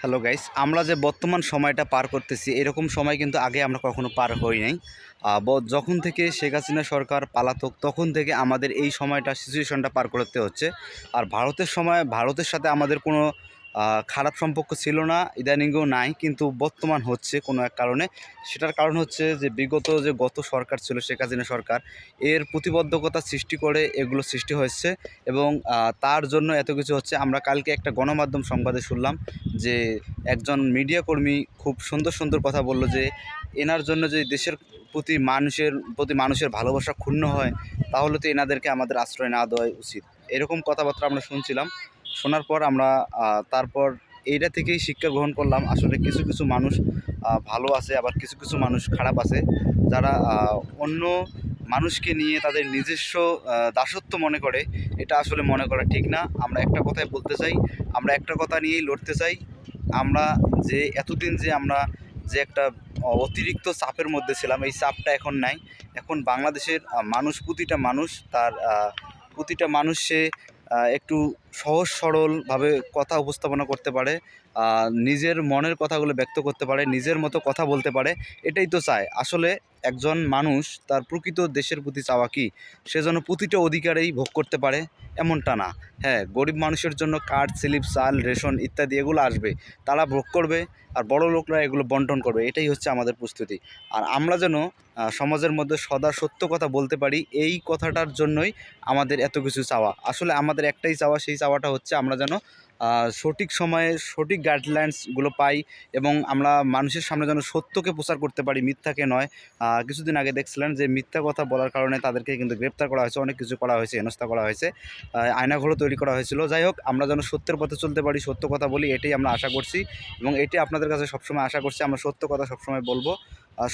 Hello guys আমরা যে বর্তমান সময়টা পার করতেছি, এরকম সময় কিন্তু আগে আমরা কখনো পার হই নাই। যখন থেকে শেখ হাসিনা সরকার পালাতক তখন থেকে আমাদের এই সময়টা সিচুয়েশনটা পার করতে হচ্ছে। আর ভারতের সময়, ভারতের সাথে আমাদের কোনো খারাপ সম্পর্ক ছিল না, ইদানিংও নাই, কিন্তু বর্তমান হচ্ছে কোনো এক কারণে। সেটার কারণ হচ্ছে যে, বিগত যে গত সরকার ছিল, শেখ হাসিনা সরকার, এর প্রতিবদ্ধকতা সৃষ্টি করে এগুলো সৃষ্টি হয়েছে এবং তার জন্য এত কিছু হচ্ছে। আমরা কালকে একটা গণমাধ্যম সংবাদে শুনলাম যে, একজন মিডিয়া কর্মী খুব সুন্দর সুন্দর কথা বলল যে, এনার জন্য যে দেশের প্রতি মানুষের প্রতি মানুষের ভালোবাসা ক্ষুণ্ণ হয়, তাহলে তো এনাদেরকে আমাদের আশ্রয় না দেওয়াই উচিত। এরকম কথাবার্তা আমরা শুনছিলাম। শোনার পর আমরা তারপর এইটা থেকেই শিক্ষা গ্রহণ করলাম। আসলে কিছু কিছু মানুষ ভালো আছে, আবার কিছু কিছু মানুষ খারাপ আছে। যারা অন্য মানুষকে নিয়ে তাদের নিজস্ব দাসত্ব মনে করে, এটা আসলে মনে করা ঠিক না। আমরা একটা কথাই বলতে চাই, আমরা একটা কথা নিয়েই লড়তে চাই। আমরা যে, এতদিন যে আমরা যে একটা অতিরিক্ত চাপের মধ্যে ছিলাম, এই চাপটা এখন নাই। এখন বাংলাদেশের মানুষ, প্রতিটা মানুষ তার প্রতিটা মানুষ সে একটু সহজ সরলভাবে কথা উপস্থাপনা করতে পারে নিজের মনের কথাগুলো ব্যক্ত করতে পারে, নিজের মতো কথা বলতে পারে, এটাই তো চায়। আসলে একজন মানুষ তার প্রকৃত দেশের প্রতি চাওয়া কি? সে যেন প্রতিটা অধিকারেই ভোগ করতে পারে, এমনটা না। হ্যাঁ গরিব মানুষের জন্য কার্ড স্লিপ, চাল, রেশন ইত্যাদি এগুলো আসবে। তারা ভোগ করবে আর বড় লোকরা এগুলো বন্টন করবে। এটাই হচ্ছে আমাদের প্রস্তুতি। আর আমরা যেন সমাজের মধ্যে সদা সত্য কথা বলতে পারি, এই কথাটার জন্যই আমাদের এত কিছু চাওয়া। আসলে আমাদের একটাই চাওয়া, সেই চাওয়াটা হচ্ছে আমরা যেন সঠিক সময়ে সঠিক গাইডলাইন্সগুলো পাই এবং আমরা মানুষের সামনে যেন সত্যকে প্রচার করতে পারি, মিথ্যাকে নয়। কিছুদিন আগে দেখছিলেন যে মিথ্যা কথা বলার কারণে তাদেরকে কিন্তু গ্রেপ্তার করা হয়েছে, অনেক কিছু করা হয়েছে, হেনস্থা করা হয়েছে। আয়নাঘরও তৈরি করা হয়েছিল। যাই হোক, আমরা যেন সত্যের পথে চলতে পারি, সত্য কথা বলি, এটাই আমরা আশা করছি এবং এটি আপনাদের কাছে সবসময় আশা করছি। আমরা সত্য কথা সবসময় বলব।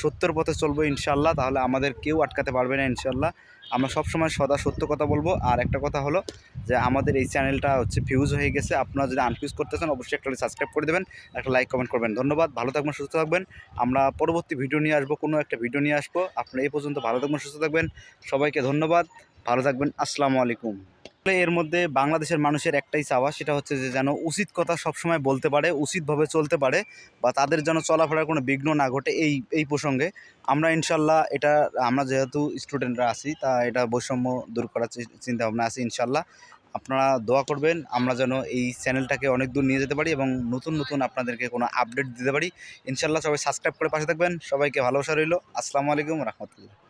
সত্যের পথে চলবো ইনশাল্লাহ তাহলে আমাদের কেউ আটকাতে পারবে না ইনশাল্লাহ আমরা সবসময় সদা সত্য কথা বলব। আর একটা কথা হলো যে আমাদের এই চ্যানেলটা হচ্ছে ফিউজ হয়ে গেছে। আপনারা যদি আনফিউজ করতে চান, অবশ্যই একটা সাবস্ক্রাইব করে দেবেন একটা লাইক কমেন্ট করবেন। ধন্যবাদ, ভালো থাকবেন, সুস্থ থাকবেন। আমরা পরবর্তী ভিডিও নিয়ে আসব, কোনো একটা ভিডিও নিয়ে আসব। আপনারা এই পর্যন্ত ভালো থাকবেন, সুস্থ থাকবেন। সবাইকে ধন্যবাদ, ভালো থাকবেন। আসসালামু আলাইকুম। এর মধ্যে বাংলাদেশের মানুষের একটাই চাওয়া, সেটা হচ্ছে যে যেন উচিত কথা সবসময় বলতে পারে, উচিতভাবে চলতে পারে বা তাদের যেন চলাফেরার কোনো বিঘ্ন না ঘটে এই এই প্রসঙ্গে। আমরা ইনশাল্লাহ এটা, আমরা যেহেতু স্টুডেন্টরা আছি, তা এটা বৈষম্য দূর করার চিন্তা ভাবনা আছে ইনশাল্লাহ। আপনারা দোয়া করবেন, আমরা যেন এই চ্যানেলটাকে অনেক দূর নিয়ে যেতে পারি এবং নতুন নতুন আপনাদেরকে কোনো আপডেট দিতে পারি। ইনশাল্লাহ সবাই সাবস্ক্রাইব করে পাশে থাকবেন। সবাইকে ভালোবাসা রইল। আসসালামু আলাইকুম রহমতুল্লাহ।